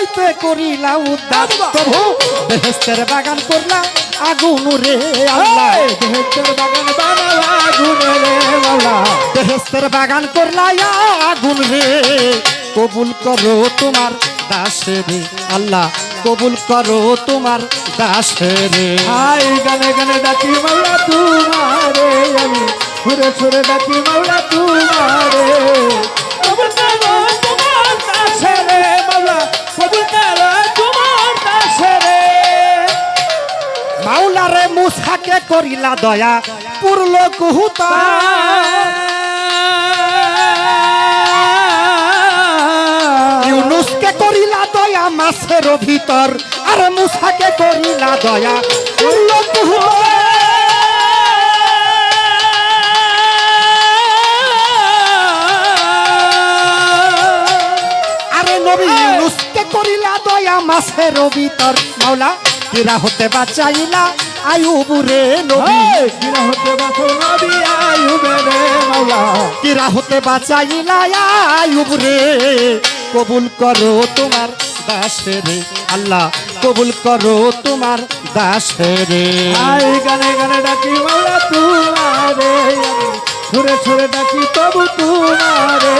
হইতে করিলা উদ্ধার। প্রভু বেহেস্তের বাগান করলা আগুন রে আল্লাহ। দেহের বাগান বানালা ঘুরে রে মাওলা বেহেস্তের বাগান করলা আগুন রে। কবুল করো তোমার দাসে রে আল্লাহ। কবুল করো তোমার দাসে রে। হাই গানে গানে ডাকি মাওলা তোমারে। আমি সুরে সুরে ডাকি মাওলা তোমারে। কবুল করো করিলা দয়া পুরল কুহুতা ইউনুসকে করিলা দয়া, মাছের ভিতর, আর মুসাকে করিলা দয়া পুরল কুহুতা করিলা দয়া, মাছের ভিতর। মাওলা কিরা হতে বাঁচাইলা। আয়ুবুরে নবী। হাই! কিরা হতে বাসো নবী আইবে রে মাওলা। কিরা হতে বাঁচাইলা আয়ুবরে কবুল করো তোমার দাসেরে আল্লাহ কবুল করো তোমার দাসেরে হাই গানে গানে ডাকি মাওলা তোমারে। সুরে সুরে ডাকি তবু তোমারে।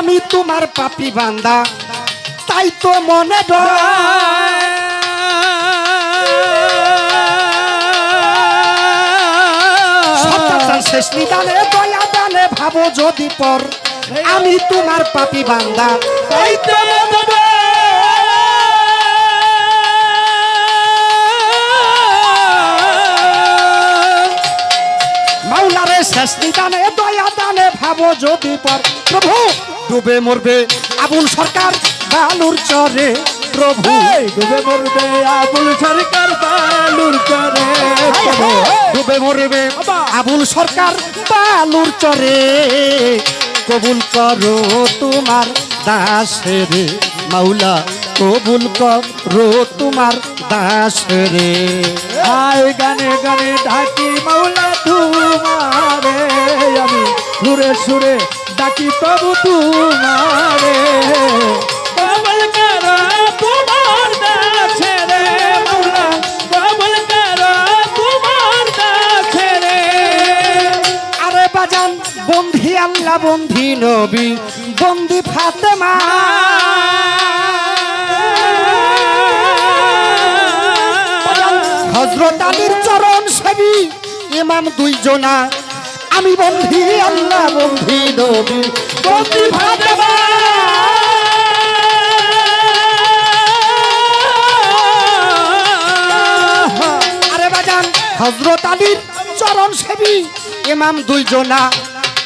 আমি তোমার পাপি বান্দা, তাই তো মনে ডর শেষ নিদানে, দয়া দানে ভাবো যদি পর, আমি তোমার পাপি বান্দা, তাই তো শেষ নিদানে, দয়া দানে ভাবো যদি পর। প্রভু ডুবে মরবে আবুল সরকার বালুর চরে। প্রভু ডুবে মরবে আবুল সরকার বালুর করে ডুবে মরবে আবুল সরকার বালুর চরে। কবুল করো তোমার দাসেরে মাওলা কবুল করো তোমার দাসেরে। আয় গানে গানে ডাকি মাওলা তোমারে আমি সুরে সুরে ডাকি প্রভু তোমারে। কবল করো তোমার দাসে রে মাওলা? কবল করো তোমার দাসে রে? আরে বাজান বন্ধি আল্লাহ বন্ধি নবী বন্দি ফাতেমা। হজরত আলীর চরণ সেবী ইমাম দুইজনা। আমি বন্ধি আল্লাহ বন্ধি নবী। বন্ধি ফাতেমা আরে বাজান হজরত আলীর চরণ সেবী, ইমাম দুইজনা,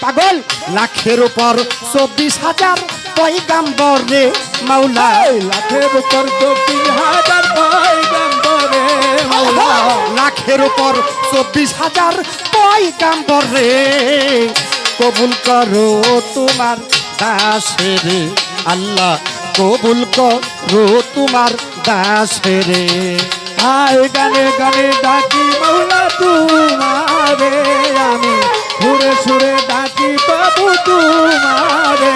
পাগল, লাখের উপর চব্বিশ হাজার পয়গাম্বর রে মাওলা লাখের উপর চব্বিশ হাজার মাওলা লাখের উপর চব্বিশ হাজার পয়গাম্বর রে কবুল করো তোমার দাসেরে আল্লাহ, কবুল করো তোমার দাসেরে আয় গানে গানে ডাকি মাওলা তোমারে, আমি সুরে সুরে ডাকি বাবু তোমারে।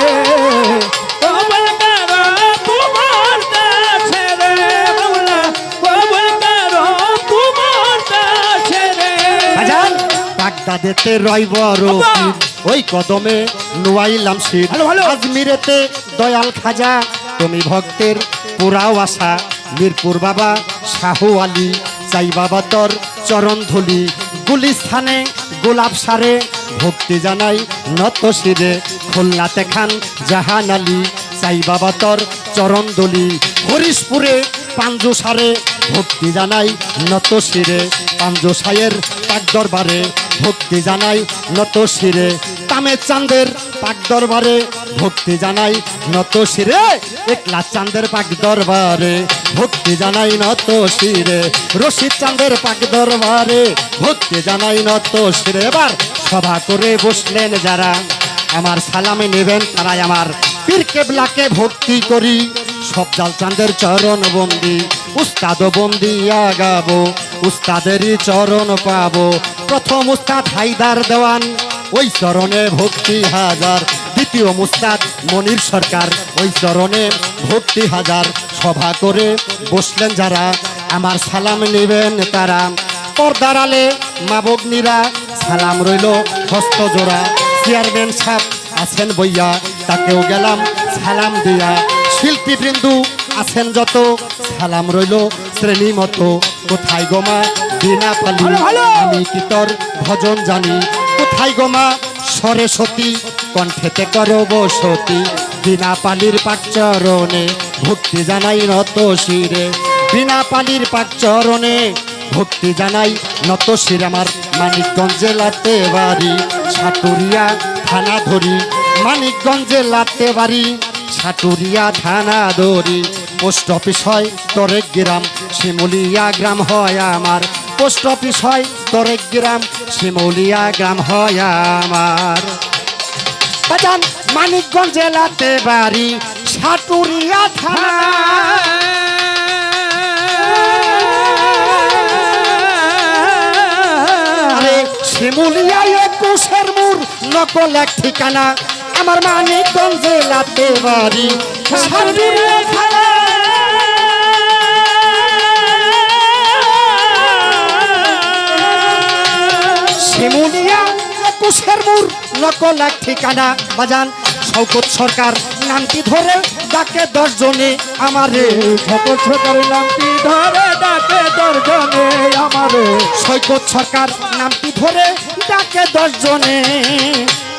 বাগদাদেতে রয় বড় ওই কদমে নুয়াইলাম ভালো। আজমিরেতে দয়াল খাজা তুমি ভক্তের পুরাও আশা। মিরপুর বাবা শাহু আলী চাই বাবা তোর চরণ ধুলি। গুলিস্থানে গোলাপ সারে ভক্তি জানাই নত শিরে। খুলনাতে খান জাহান আলী চাই বাবা তোর চরণ দলি হরিশপুরে পাঞ্জু সারে ভক্তি জানাই নত শিরে। পাঞ্জু সায়ের পাক দরবারে ভক্তি জানাই নত শিরে। তামে চাঁদের পাক দরবারে ভক্তি জানাই নত শিরে। একলা চাঁদের পাক দরবারে ভক্তি জানাই নত শিরে। রশিদ চাঁদের পাক দরবারে ভক্তি জানাই নত শিরে। এবার সভা করে বসলেন যারা, আমার সালামে নেবেন তারাই আমার পীর কেবলাকে ভক্তি করি। সব জাল চাঁদের চরণ বন্দি উস্তাদ বন্দি আগাবো, উস্তাদেরই চরণ পাবো। প্রথম উস্তাদ হাইদার দেওয়ান। ওই চরণে ভক্তি হাজার। দ্বিতীয় মুস্তাদ মনির সরকার। ওই চরণে ভক্তি হাজার। সভা করে বসলেন যারা। আমার সালাম নেবেন তারা। পর্দার আলে মাবগ্নিরা সালাম রইল হস্ত জোড়া। চেয়ারম্যান সাহেব আছেন বইয়া, তাকেও গেলাম সালাম দিয়া। শিল্পী বৃন্দু আছেন যত, সালাম রইল শ্রেণি মতো কোথায় গোমা বিনা পালি। আমি কি তোর ভজন জানি? কোথায় গোমা সরস্বতী? কণ্ঠেতে করো বসতি বিনা পালির পাকচরণে ভক্তি জানাই নত শিরে। বিনা পালির পাকচরণে ভক্তি জানাই নত শির। আমার মানিকগঞ্জে লাতে বাড়ি সাটুরিয়া থানা ধরি। মানিকগঞ্জে লাতে বাড়ি সাটুরিয়া থানা ধরি। পোস্ট অফিস হয় তরেক গ্রাম শিমুলিয়া গ্রাম হয় আমার। পোস্ট অফিস হয় তরেক গ্রাম শিমুলিয়া গ্রাম হয় আমার। বাজান, মানিকগঞ্জ জেলাতে বাড়ি, সাটুরিয়া থানা। শিমুলিয়া একুশের মুর নকল এক ঠিকানা। আমার মানিকগঞ্জ জেলাতে বাড়ি, সাটুরিয়া থানা। শিমুলিয়া একুশের মুর নকল এক ঠিকানা বাজান। শৌকত সরকার নামটি ধরে ডাকে দশ জনে আমারে। শকত সরকারের নামটি ধরে ডাকে দর্জনে আমারে। সৈকত সরকার নামটি ধরে ডাকে দশ জনে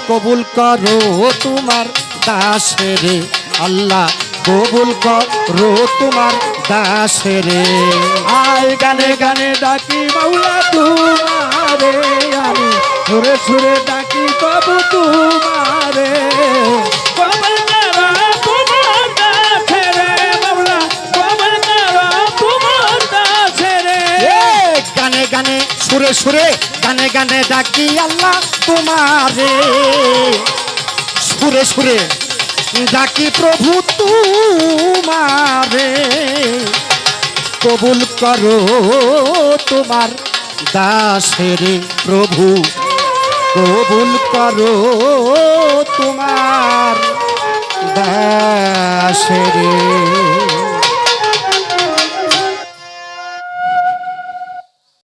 কবুল করো তোমার দাসেরে আল্লাহ কবুল করো তোমার দাসেরে আয় গানে গানে ডাকি মাওলা তোমারে। সুরে সুরে ডাকি কবু তোমারে। গানে গানে সুরে সুরে গানে গানে ডাকি আল্লাহ তোমারে। সুরে সুরে ডাকি প্রভু তোমারে। কবুল করো তোমার দাসের প্রভু কবুল করো তোমার দাসের।